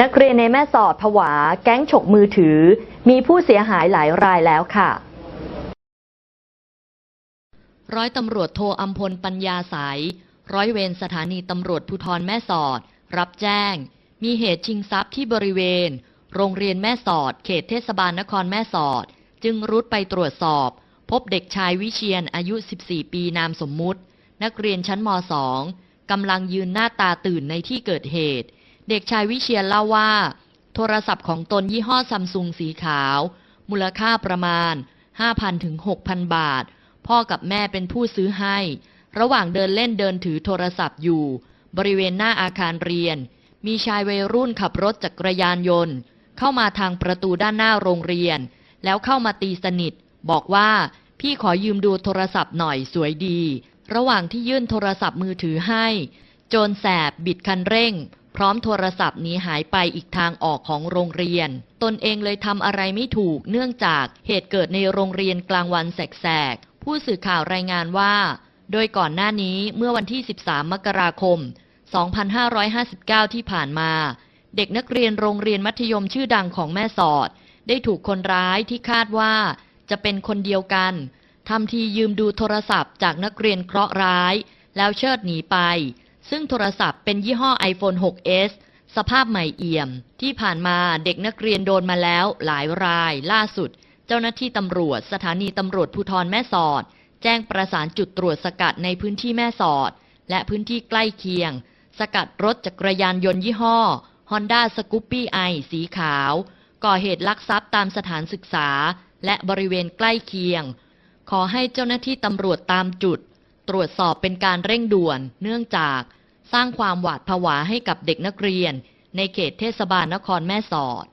นักเรียนในแม่สอดผวา แก๊งฉกมือถือ มีผู้เสียหายหลายรายแล้วค่ะ ร้อยตำรวจโทอัมพลปัญญาสายร้อยเวรสถานีตำรวจภูธรแม่สอด รับแจ้ง มีเหตุชิงทรัพย์ที่บริเวณ โรงเรียนแม่สอด เขตเทศบาลนครแม่สอด จึงรุดไปตรวจสอบ พบเด็กชายวิเชียนอายุ 14 ปีนามสมมุติ นักเรียนชั้นม .2 กำลังยืนหน้าตาตื่นในที่เกิดเหตุ เด็กชายวิเชียนเล่าว่า โทรศัพท์ของตนยี่ห้อซัมซุงสีขาว มูลค่าประมาณ 5,000ถึง6,000 บาท พ่อกับแม่เป็นผู้ซื้อให้ ระหว่างเดินเล่นเดินถือโทรศัพท์อยู่ บริเวณหน้าอาคารเรียน มีชายวัยรุ่นขับรถจักรยานยนต์ เข้ามาทางประตูด้านหน้าโรงเรียน แล้วเข้ามาตีสนิท บอกว่าพี่ขอยืมดูโทรศัพท์หน่อยสวยดี ระหว่างที่ยื่นโทรศัพท์มือถือให้ โจรแสบบิดคันเร่ง พร้อมโทรศัพท์นี้หายไปอีกทางออกของโรงเรียน ตนเองเลยทำอะไรไม่ถูกเนื่องจากเหตุเกิดในโรงเรียนกลางวันแสกๆ ผู้สื่อข่าวรายงานว่า โดยก่อนหน้านี้เมื่อวันที่ 13 มกราคม 2559 ที่ผ่านมา เด็กนักเรียนโรงเรียนมัธยมชื่อดังของแม่สอด ได้ถูกคนร้ายที่คาดว่าจะเป็นคนเดียวกันทำทียืมดูโทรศัพท์จากนักเรียนเคราะห์ร้าย แล้วเชิดหนีไป ซึ่งโทรศัพท์เป็นยี่ห้อ iPhone 6s สภาพใหม่เอี่ยม ที่ผ่านมาเด็กนักเรียนโดนมาแล้วหลายราย ล่าสุด เจ้าหน้าที่ตำรวจ สถานีตำรวจภูธรแม่สอด แจ้งประสานจุดตรวจสกัดในพื้นที่แม่สอด และพื้นที่ใกล้เคียง สกัดรถจักรยานยนต์ยี่ห้อ Honda s c o o p y i สีขาว ก่อเหตุลักทรัพย์ตามสถานศึกษา และบริเวณใกล้เคียง ขอให้เจ้าหน้าที่ตำรวจตามจุด ตรวจสอบเป็นการเร่งด่วน เนื่องจาก สร้างความหวาดผวาให้กับเด็กนักเรียน ในเขตเทศบาลนครแม่สอด